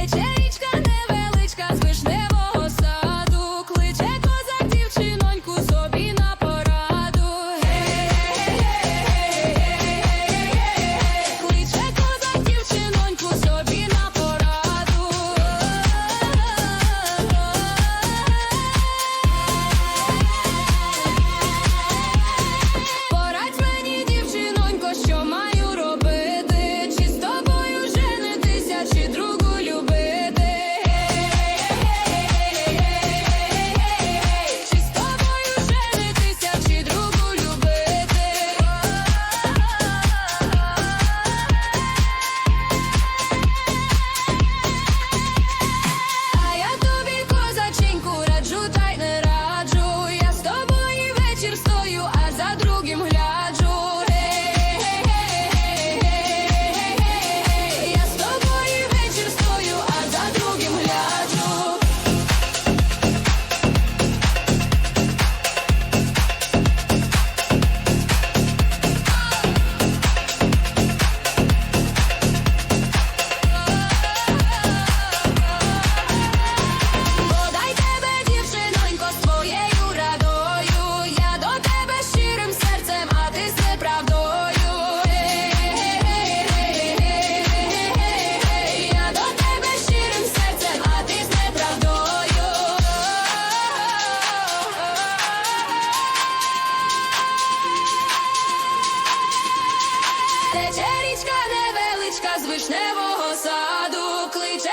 Тече Тече річка невеличка з вишневого саду, кличе